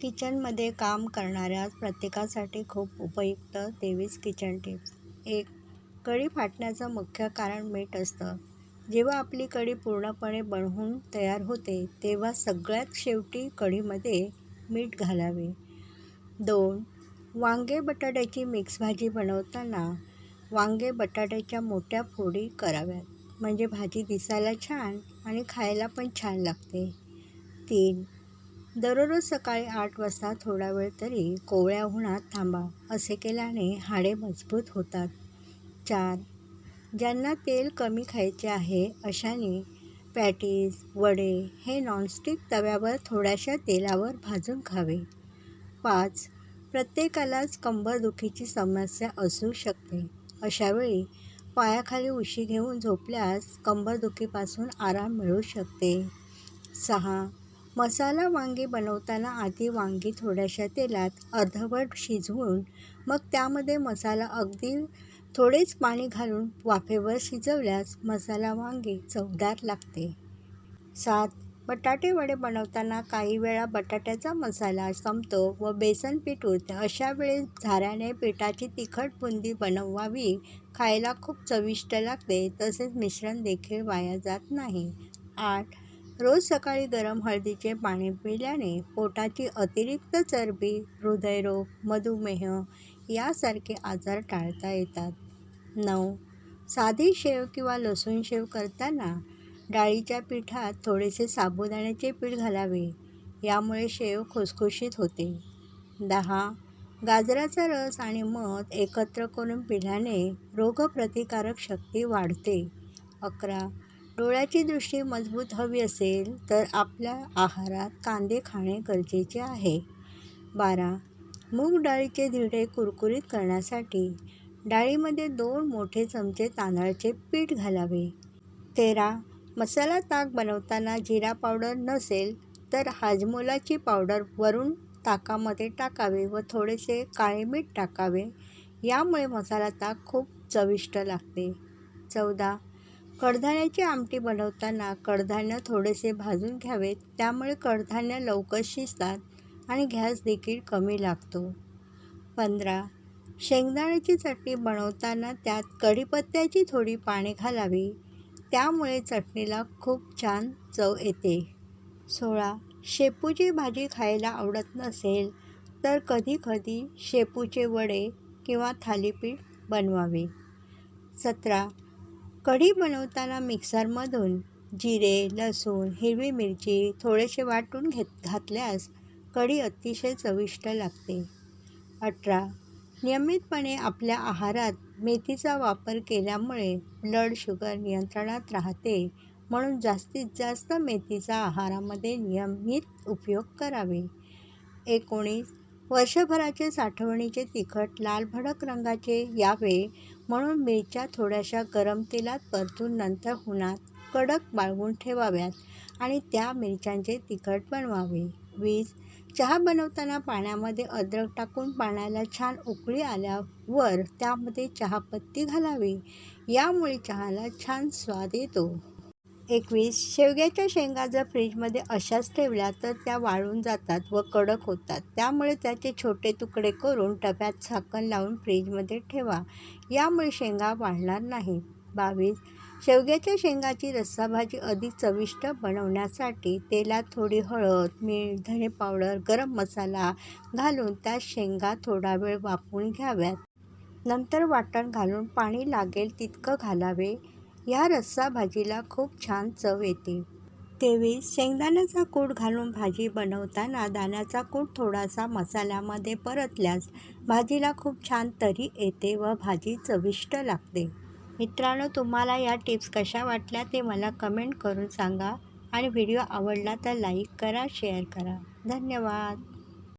किचनमध्ये काम करणाऱ्या प्रत्येकासाठी खूप उपयुक्त तेवीस किचन टिप्स. एक कढी फाटण्याचं मुख्य कारण मीठ असतं. जेव्हा आपली कढी पूर्णपणे बनवून तयार होते तेव्हा सगळ्यात शेवटी कढीमध्ये मीठ घालावे. दोन वांगे बटाट्याची मिक्स भाजी बनवताना वांगे बटाट्याच्या मोठ्या फोडी कराव्यात. म्हणजे भाजी दिसायला छान आणि खायला पण छान लागते. तीन दररोज सकाळी आठ वाजता थोडा वेळ तरी कोवळ्या उन्हात थांबा असे केल्याने हाडे मजबूत होतात. चार ज्यांना तेल कमी खायचे आहे अशाने पॅटीज वडे हे नॉनस्टिक तव्यावर थोड्याशा तेलावर भाजून खावे. पाच प्रत्येकालाच कंबरदुखीची समस्या असू शकते. अशावेळी पायाखाली उशी घेऊन झोपल्यास कंबरदुखीपासून आराम मिळू शकते. सहा मसाला वांगे बनवताना आधी वांगी थोड्याशा तेलात अर्धवट शिजवून मग त्यामध्ये मसाला अगदी थोडेच पाणी घालून वाफेवर शिजवल्यास मसाला वांगे चवदार लागते. सात. बटाटे वडे बनवताना काही वेळा बटाट्याचा मसाला संपतो व बेसन पीठ उरते. अशा वेळेस झाऱ्याने पिठाची तिखट बुंदी बनवावी. खायला खूप चविष्ट लागते. तसेच मिश्रण देखील वाया जात नाही. आठ. रोज सकाळी गरम हळदीचे पाणी पिल्याने पोटाची अतिरिक्त चरबी हृदयरोग मधुमेह यासारखे आजार टाळता येतात. नऊ. साधी शेव किंवा लसूण शेव करताना डाळीच्या पिठात थोडेसे साबुदाण्याचे पीठ घालावे. यामुळे शेव खुसखुशीत होते. दहा. गाजराचा रस आणि मध एकत्र करून पिल्याने रोगप्रतिकारक शक्ती वाढते. अकरा. डोळ्याची दृष्टी मजबूत हवी असेल तर आपल्या आहारात कांदे खाणे गरजेचे आहे. बारा. मूग डाळीचे धिरडे कुरकुरीत करण्यासाठी डाळीमध्ये दोन मोठे चमचे तांदळाचे पीठ घालावे. तेरा. मसाला ताक बनवताना जिरा पावडर नसेल तर हाजमोलाची पावडर वरून ताकामध्ये टाकावे व थोडेसे काळे मीठ टाकावे. यामुळे मसाला ताक खूप चविष्ट लागते. चौदा. कडधान्याची आमटी बनवताना कडधान्य थोडेसे भाजून घ्यावेत त्यामुळे कडधान्य लवकर शिजतात आणि गॅस देखील कमी लागतो. पंधरा. शेंगदाण्याची चटणी बनवताना त्यात कढीपत्त्याची थोडी पाने घालावी त्यामुळे चटणीला खूप छान चव येते. सोळा. शेपूची भाजी खायला आवडत नसेल तर कधीकधी शेपूचे वडे किंवा थालीपीठ बनवावे. सतरा. कढी बनवताना मिक्सरमधून जिरे लसूण हिरवी मिरची थोडेसे वाटून घेत घातल्यास कढी अतिशय चविष्ट लागते. अठरा. नियमितपणे आपल्या आहारात मेथीचा वापर केल्यामुळे ब्लड शुगर नियंत्रणात राहते म्हणून जास्तीत जास्त मेथीचा आहारामध्ये नियमित उपयोग करावे. एकोणीस. वर्षभराचे साठवणीचे तिखट लाल भडक रंगाचे यावे म्हणून मिरच्या थोड्याशा गरम तेलात परतून नंतर उन्हात कडक बाळगून ठेवाव्यात आणि त्या मिरच्यांचे तिखट बनवावे. वीस चहा बनवताना पाण्यामध्ये अद्रक टाकून पाण्याला छान उकळी आल्यावर त्यामध्ये चहापत्ती घालावी. यामुळे चहाला छान स्वाद येतो. एकवीस. शेवग्याच्या शेंगा जर फ्रीजमध्ये अशाच ठेवल्या तर त्या वाळून जातात व कडक होतात. त्यामुळे त्याचे छोटे तुकडे करून डब्यात झाकण लावून फ्रीजमध्ये ठेवा. यामुळे शेंगा वाळणार नाही बावीस. शेवग्याच्या शेंगाची रस्साभाजी अधिक चविष्ट बनवण्यासाठी तेलात थोडी हळद मीठ धणे पावडर गरम मसाला घालून त्यात शेंगा थोडा वेळ वाफवून घ्याव्यात. नंतर वाटण घालून पाणी लागेल तितकं घालावे. या रस्सा भाजीला खूप छान चव येते. तेवीस शेंगदाण्याचा कूट घालून भाजी बनवताना दाण्याचा कूट थोडासा मसाल्यामध्ये परतल्यास भाजीला खूप छान तरी येते व भाजी चविष्ट लागते. मित्रांनो तुम्हाला या टिप्स कशा वाटल्या ते मला कमेंट करून सांगा आणि व्हिडिओ आवडला तर लाईक करा शेअर करा. धन्यवाद.